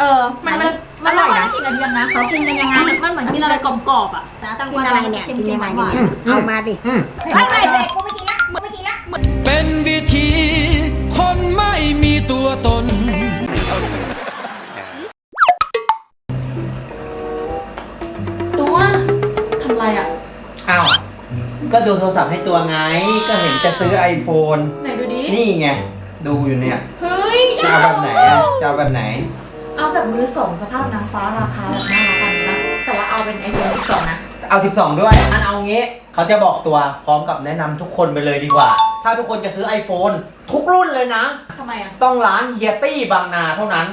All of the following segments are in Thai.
เออ มันมันมันอร่อยนะกินกระเทียมนะเขากินกันยังไงมันมันเหมือนกินอะไรกรอบๆอะแต่ตังกินอะไรเนี่ยกินยังไงเนี่ยเอามาดิอืมไม่ไม่ไม่กูไม่กินละมึงไม่กินละเป็นวิธีคนไม่มีตัวตนตัวทำไรอะอ้าวก็ดูโทรศัพท์ให้ตัวไง ก็เห็นจะซื้อ iPhone ไหนดูดิ นี่ไง ดูอยู่เนี่ย เฮ้ยจะเอาแบบไหนอะจะเอาแบบไหน เอาแบบมือสองสภาพนางฟ้าราคาแบบน่ารักกันนะแต่ว่าเอาเป็นไอโฟน12นะ เอา 12 ด้วยอันเอางี้ เขาจะบอกตัวพร้อมกับแนะนำทุกคนไปเลยดีกว่า ถ้าทุกคนจะซื้อ iPhone ทุกรุ่นเลยนะ ทำไมอะ ต้องร้านเฮียตี้บางนาเท่านั้น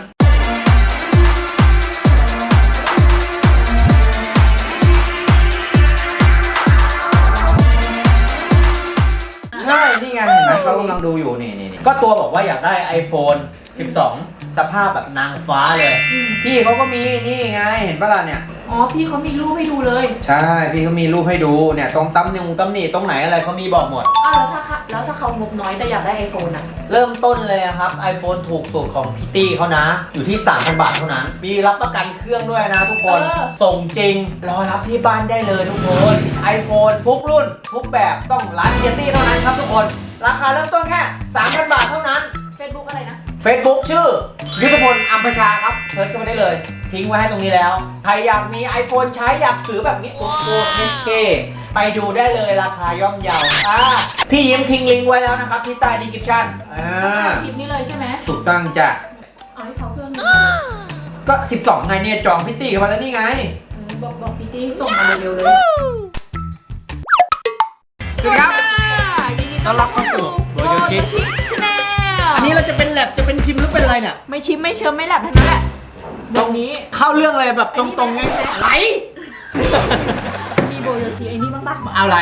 ใช่ นี่ไงเห็นไหมเขากำลังดูอยู่นี่นี่นี่ก็ตัวบอกว่าอยากได้ iPhone 12 สภาพแบบนางฟ้าเลย อืมพี่เขาก็มีนี่ไงเห็นปะล่ะเนี่ย อ๋อ พี่เขามีรูปให้ดูเลยใช่ พี่เขามีรูปให้ดูเนี่ยตรงตำหนิงตำหนิตรงไหนอะไรเขามีบอกหมด อ้าวแล้วถ้าเขาแล้วถ้าเขางบน้อยแต่อยากได้ไอโฟนอะ เริ่มต้นเลยครับ iPhone ถูกสุดของพี่ตี้เขานะ อยู่ที่ 3,000 บาทเท่านั้น มีรับประกันเครื่องด้วยนะทุกคน เออ ส่งจริง รอรับที่บ้านได้เลยทุกคน iPhone ทุกรุ่น ทุกแบบต้องร้านเฮียตี้เท่านั้นครับทุกคน ราคาเริ่มต้นแค่ 3,000 บาทเท่านั้น เฟซบุ๊กอะไรนะ Facebook ชื่อ ยุทธพลอัมพชาครับเซิร์ชเข้ามาได้เลย ทิ้งไว้ให้ตรงนี้แล้ว ใครอยากมี iPhone ใช้อยากถือแบบนี้โอ้โหเท่ๆไปดูได้เลยราคาย่อมเยาอ่าพี่ยิ้มทิ้งลิงก์ไว้แล้วนะครับ ที่ใต้ดีคริปชั่นอ่าคลิปนี้เลยใช่ไหมถูกต้องจ้ะ เอาให้เขาเครื่องหนึงก็ 12 ไงเนี่ยจองพิตตี้กันมาแล้วนี่ไง เออบอกบอกพี่ตี้ให้ส่งมาเร็วๆเลยสวัสดีครับ ยินดีต้อนรับเข้าสู่โบ Boyo โย Chick ชิชแนล อันนี้เราจะเป็นแลบจะเป็นชิมหรือเป็นอะไรเนี่ยไม่ชิมไม่เชิมไม่แลบทั้งนั้นแหละตรงนี้เข้าเรื่องเลยแบบตรงๆไงไหลมีโบโยชิไอ้นี่บ้างปะเอาอะไร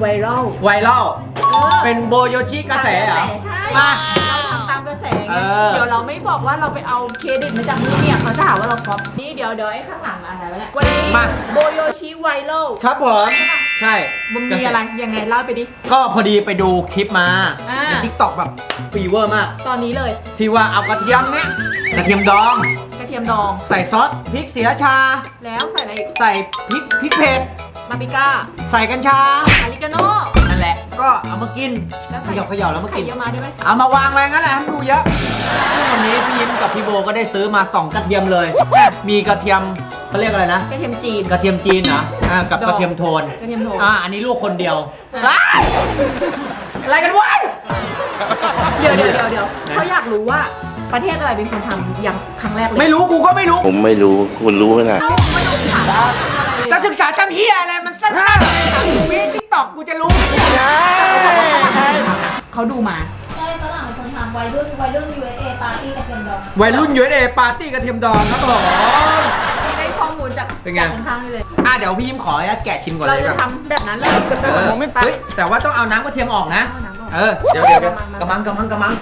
ไวรัลไวรัลเออเป็นโบโยชิกระแสเหรอใช่มาเราทำตามกระแสไงเออเดี๋ยวเราไม่บอกว่าเราไปเอาเครดิตมาจากมือเนี่ยเขาจะหาว่าเราก๊อปนี่เดี๋ยวเดี๋ยวไอ้ข้างหลังอะไรแล้วแหละวันนี้มาโบโยชิไวรัลครับผม ใช่มันมีอะไรยังไงเล่าไปดิ ก็พอดีไปดูคลิปมาอ่า ในทิกตอกแบบฟีเวอร์มาก ตอนนี้เลยที่ว่าเอากระเทียมเนี่ยกระเทียมดอง กระเทียมดองใส่ซอสพริกศรีราชา แล้วใส่อะไรอีกใส่พริกพริกเผ็ดบาร์บีก้าใส่กัญชา อาริกาโน่ นั่นแหละ ก็เอามากินแล้วเขใส่ย่าเขย่าแล้วมาไข่กิน เยอะมาด้วยไหมเอามาวางไว้งั้นแหละให้มันดูเยอะซึ่งวันนี้พี่ยิ้มกับพี่โบก็ได้ซื้อมาสองกระเทียมเลย มีกระเทียม เขาเรียกอะไรนะ กระเทียมจีน กระเทียมจีนเหรออ่ากับดอก กระเทียมโทน กระเทียมโทนอ่า อันนี้ลูกคนเดียวอะว้ายอะไรกันวะ เดี๋ยวเดี๋ยวเดี๋ยวเดี๋ยวไหนเขาอยากรู้ว่าประเทศอะไรเป็นคนทำอย่างครั้งแรกเลยไม่รู้กูก็ไม่รู้ผมไม่รู้ คุณรู้ไหมล่ะเอ้าไม่ต้องถามว่าอะไรจะศึกษาจำเฮียอะไร มันสั้นๆสามสิบวิทิกตอกกูจะรู้ เขาดูมา ใช่ฝรั่งเป็นคนทำวัยรุ่นวัยรุ่น USA ปาร์ตี้กระเทียมดองวัยรุ่นยูเอเอปาร์ตี้กระเทียมดองครับผม ที่ได้ข้อมูลจากเป็นไง จากข้างๆนี่เลย อะเดี๋ยวพี่ยิ้มขออนุญาตแกะชิมก่อนเราเลยจะครับทำแบบนั้นเลยเออไม่เฮ้ยแต่ว่าต้องเอาน้ำกระเทียมออกนะ เอาน้ำออก เออ เดี๋ยวเดี๋ยวเดี๋ยวมากระมังกระมังกระมัง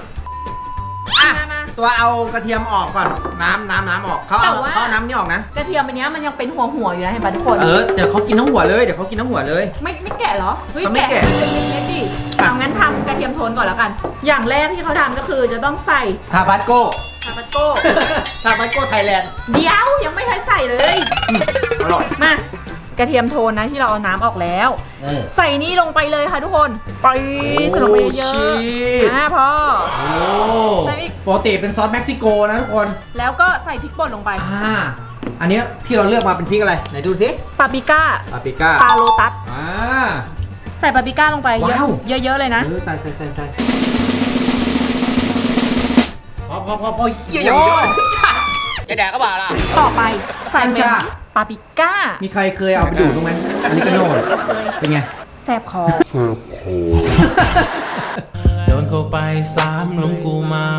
อะ มามา ตัวเอากระเทียมออกก่อน น้ำน้ำน้ำออกเขาเอาแต่ว่า เขาเอาน้ำนี่ออกนะ กระเทียมอันเนี้ยมันยังเป็นหัวหัวๆอยู่นะเห็นปะทุกคน เออ เดี๋ยวเขากินทั้งหัวเลย เดี๋ยวเขากินทั้งหัวเลย ไม่ไม่แกะเหรอเฮ้ยเขาไม่แกะให้มันเป็นเล็กๆดิเอางั้นทำกระเทียมโทนก่อนแล้วกัน อย่างแรกที่เขาทำก็คือจะต้องใส่ทาบัสโก้ ทาปาโก้ทาบัสโก้ไทยแลนด์ เดี๋ยวยังไม่ทันใส่เลย อร่อย มากระเทียมโทนนะที่เราเอาน้ำออกแล้ว เออ ใส่นี่ลงไปเลยค่ะทุกคนไปใส่ลงไปเยอะชีสๆอ่าพอโอ้ใส่อีก ปกติเป็นซอสเม็กซิโกนะทุกคน แล้วก็ใส่พริกป่นลงไปอ่า อันเนี้ยที่เราเลือกมาเป็นพริกอะไร ไหนดูสิปาปริก้าปาปริก้าปาโลตัส อ่า ใส่ปาปริก้าลงไปเยอะว้าว เยอะๆเลยนะ เออใส่ใส่ใส่ใส่พ อพอพอพอเยี่ยอย่างเดียวจะแดกก็บ่าล่ะ ต่อไปใส่กัญเป็นชา ปาปริก้ามีใครเคยเอาไปดูดบ้างไหมอลิกาโน่เนี่ยเคยเป็นไง แสบคอ โดนเข้าไปสามลงกูเมา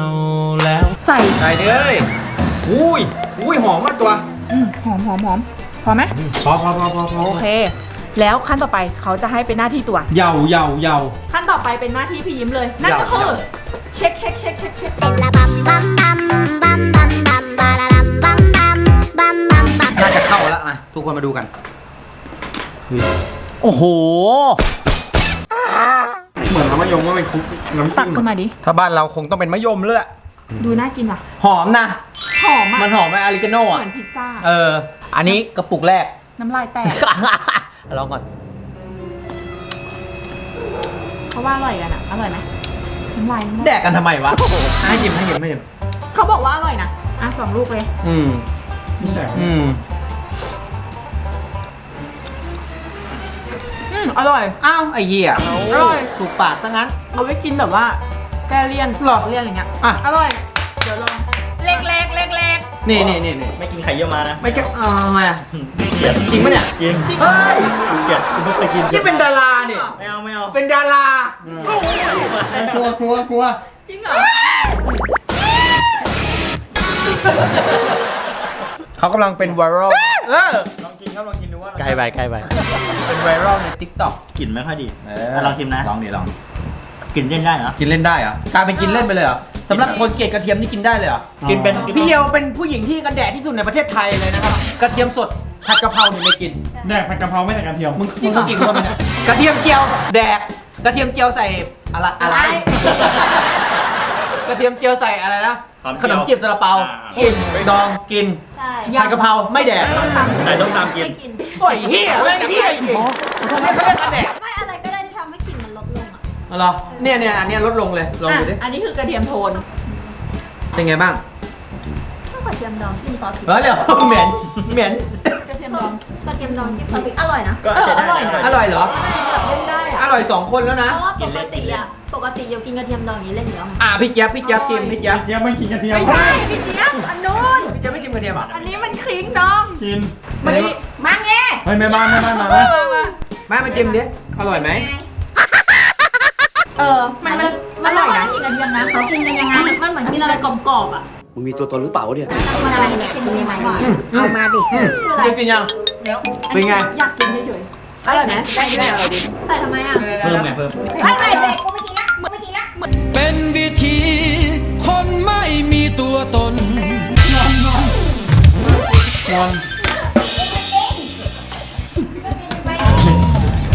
แล้ว ใส่ใส่เลยอุ้ยอุ้ยหอมมากตัว อืมหอมหอมหอมพอไหมพอพอพอพอพอโอเค แล้วขั้นต่อไปเขาจะให้เป็นหน้าที่ตัว เหยาเหยาเหยาขั้นต่อไปเป็นหน้าที่พี่ยิ้มเลย นั่นก็คือ เดี๋ยวเช็คเช็คเช็คเช็คเช็คน่าจะเข้าแล้วนะทุกคนมาดูกัน โอ้โห เหมือนน้ำมะยมว่าเป็นคุกน้ำตักจิ้มขึ้นมาดิ ถ้าบ้านเราคงต้องเป็นมะยมเลยอะดูน่ากินว่ะ หอมนะหหอมอะ มันหอมไหมอาริกาโน่เหอะมือนพิซซ่า เออ อันนี้กระปุกแรก น้ำลายแตก ลองก่อนเขาว่าอร่อยกันอะ อร่อยไหม น้ำลายน้ำลายแดกกันทำไมวะให้ชิมให้ชิมให้ชิมเขาบอกว่าอร่อยนะอะสองลูกเลย อืมอืมอืมอร่อย อ้าวไอ้เหี้ยอร่อย ถูกปากซะงั้น เอาไว้กินแบบว่า แก้เลี่ยนหรอเลี่ยนอะไรเงี้ยอะ อร่อย เดี๋ยวลอง เล็กเล็กเล็กเล็กนี่นี่นี่นี่ไม่กินไข่เยี่ยวมานะไม่ใช่เอาทำไมอะเกลียดจริงปะเนี่ยจริงจริงเฮ้ยเกลียดกูไม่เคยกินที่เป็นดาราเนี่ยไม่เอาไม่เอาเป็นดาราก ลัวกลัวกลัวจริงเหรอ เขากำลังเป็นไวรัลเออลองกินครับลองกินดูว่าใกล้ไปใกล้ไปเป็นไวรัลในทิกตอกกลิ่นไม่ค่อยดีะลองชิมนะ ลองดิลองกลิ่นเล่นได้เหรอ กินเล่นได้เหรอกลายเป็นกินเล่นไปเลยเหรอสำหรับคนเกลียดกระเทียมนี่กินได้เลยเหรอกินเป็นพี่เยลเป็นผู้หญิงที่กันแดดที่สุดในประเทศไทยเลยนะครับกระเทียมสดผัดกะเพราเนี่ยไม่กิน แดกผัดกะเพราไม่ใส่กระเทียมมึงมึงก็กินเข้าไปเนี่ยกระเทียมเจียวแดก กระเทียมเจียวใส่อะไรอะไร กระเทียมเจียวใส่อะไรนะขนมจีบซาลาเปากินดองกินใช่ผัดกะเพราไม่แดกใส่ต้มตำกิน ไม่กิน โอ้ยเฮียไม่เฮียจริงเขาเรียกเขาเรียกกันแดกไม่อะไรก็ได้ที่ทำให้กลิ่นมันลดลงอะเอาเหรอเนี่ยเนี่ยอันเนี้ยลดลงเลยลองดูดิอะอันนี้คือกระเทียมโทน เป็นไงบ้างข้าวกระเทียมดองจิ้มซอสพริกเออเดี๋ยวเหม็นเหม็นกระเทียมดองกระเทียมดองจิ้มซอสพริกอร่อยนะก็ใช้ได้เอออร่อยนะ อร่อยเหรอแบ ร่อยสองคนแล้วนะ เพราะว่าปกติอะ ปกติโยกินกระเทียมดองอย่างนี้เล่นอยู่แล้วไงอะพี่เจี๊ยบพี่เจี๊ยบชิมพี่เจี๊ยบเทียมไม่กินกระเทียมไม่ใช่พี่เจี๊ยบอันนู้นพี่เจี๊ยบไม่ชิมกระเทียมอะอันนี้มันคลิ้งน้องกินมันนี่มาไงเฮ้ยแม่บ้านแม่บ้านมาเอไหมอมามามาชิมดิอร่อยไหมเออ มันมันมัอนร่เราอยไม่นะกินกระเทียมนะเขากินกันยังไงมันเหมือนกินอะไรกรอบๆอะมึงมีตัวตนหรือเปล่าเนี่ยมันอะไรเนี่ยกินยังไงวะเอามาดิ อืมเคยกินยัง เดี๋ยวเป็นไง อยากกินเฉยๆ อร่อยไหมได้ได้อร่อยดีใส่ทำไมอะเพิ่มไงเพิ่มไม่ไม่ไม่กูไม่กินนะมึงไม่กินนะมึงเป็นวิธีคนไม่มีตัวตนนอน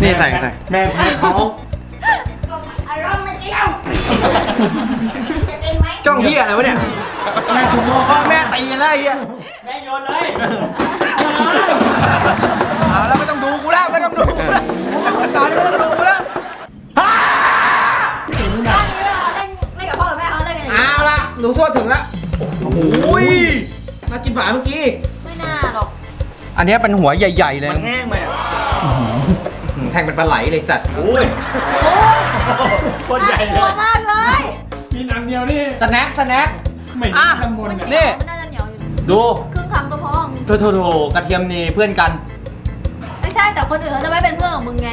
นี่ใส่ใส่แม่พาเขาจ้องเฮียอะไรวะเนี่ยแม่ทุกโมกพ่อแม่ตีกันแล้วไอ้เฮียแม่โยนเลย ทั่วถึงแล้วโอ้ยมากินฝาเมื่อกี้ ไม่น่าหรอกอันนี้เป็นหัวใหญ่ๆเลยมันแห้งไปอะแทงเป็นปลาไหลเลยสัตว์โอ้ยโคตรใหญ่เลตัวย มากเลยกินอันเดียวนี่สแน็คสแน็ค ไม่อะกินตำบลเนี่ยนี่ มันน่าจะเหนียวอยู่ดูครึ่งคำก็พอโถโถโถกระเทียมนี่เพื่อนกัน ไม่ใช่แต่คนอื่นเขาจะไม่เป็นเพื่อนของมึงไง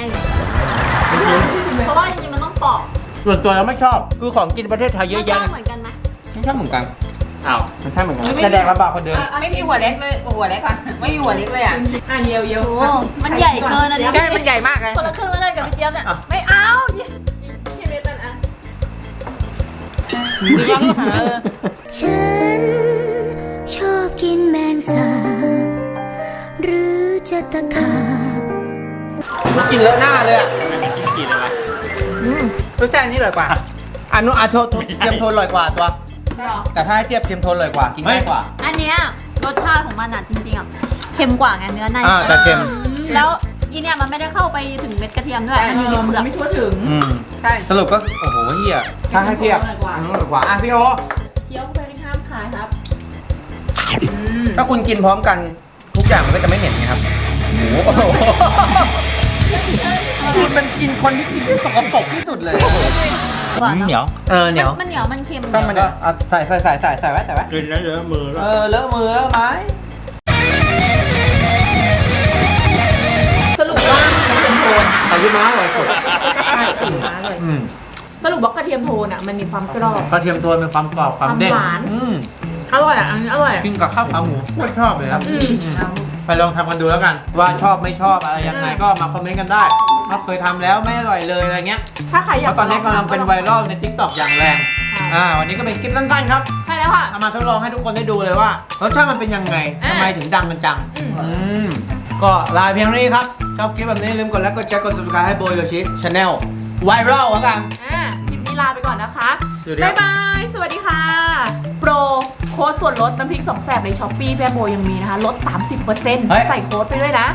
เพราะว่าจริงๆมันต้องปอกส่วนตัวเราไม่ชอบ คือของกินประเทศไทยเยอะแยะมันชบเหมือนกันไหม ไม่ชอบเหมือนกันอ้าวไม่ใช่เหมือนกันแต่แดกลำบากคนเดินไม่มีหัวเล็กเลยหัวเล็กก่อนไม่มีหัวเล็กเลยอะอะเยียวเยียวโอ้มันใหญ่เกินอะดิใช่มันใหญ่มากเลยคนละครึ่งแล้วเลยกับพี่เจี๊ยบเนี่ยอะไม่เอาดิพี่เมตันอะฉันชอบกินแมงสาบหรือจะตะขาบมันกินเลอะหน้าเลยอะกินกี่เลยวะรสชาตินี้เลยกว่าอันนู้นอะโทนโทนเทียมโทนอร่อยกว่าตัว แต่ถ้าให้เทียบเทียมโทนอร่อยกว่า กินง่ายกว่า อันเนี้ยรสชาติของมันอะจริงๆอะเค็มกว่าไงเนื้อในอ่าแต่เค็ม แล้วอีเนี่ยมันไม่ได้เข้าไปถึงเม็ดกระเทียมด้วยมันอยู่ในเปลือกไม่ทั่วถึง อืม ใช่ สรุปก็ โอ้โหเฮียถ้าให้เทียบอันนู้นอร่อยกว่า อะพี่โอเคี้ยวไปห้ามขายครับ ถ้าคุณกินพร้อมกันทุกอย่างมันก็จะไม่เหม็นไงครับโอ้โหคุณมันกินคนที่กินที่สกปรกที่สุดเลย หวานเหนียวเออเหนียวมันเหนียวมันเค็มก็มันก็เอาใส่ใส่ใส่ใส่ใส่ไว้ใส่ไว้กินแล้วเดี๋ยวมือแล้วเออเลอะมือเลอะไม้สรุปว่ากระเทียมโทนใส่ยี่ม้าอร่อยสุดใช่กลิ่นม้าเลยอืมสรุปว่ากระเทียมโทนอะมันมีความกรอบ กระเทียมโทนเป็นความกรอบความเด้งความหวาน อืมอร่อยอะอันนี้อร่อยกินกับข้าวขาหมูโคตรชอบเลยครับอืมไปลองทำกันดูแล้วกัน ว่าชอบไม่ชอบอะไรยังไงก็มาคอมเมนต์กันได้ ว่าเคยทำแล้วไม่อร่อยเลยอะไรเงี้ยถ้าใครอเพยากราะตอนนี้กำลังเป็นไวรัลใน t ิ k t o k อย่างแรง อ่า วันนี้ก็เป็นคลิปสั้นๆครับใช่แล้วค่ะ เอามาทดลองให้ทุกคนได้ดูเลยว่ารสชาติมันเป็นยังไงอ่าทำไมถึงดังกันจังอืม อืมก็ลาเพียงเท่านี้ครับชอบคลิปแบบนี้อย่าลืมกดไลค์กดแชร์กด subscribe ให้โบโยชิชาแนลไวรัลแล้วกัน อ่าคลิปนี้ลาไปก่อนนะคะ สวัสดีครับ๊ายบาย สวัสดีค่ะ โปรโค้ดส่วนลดน้ำพริกสองแสบในช้อปปี้แม่โบยังมีนะคะ ลด 30%เฮ้ยใส่โค้ดไปด้วยนะ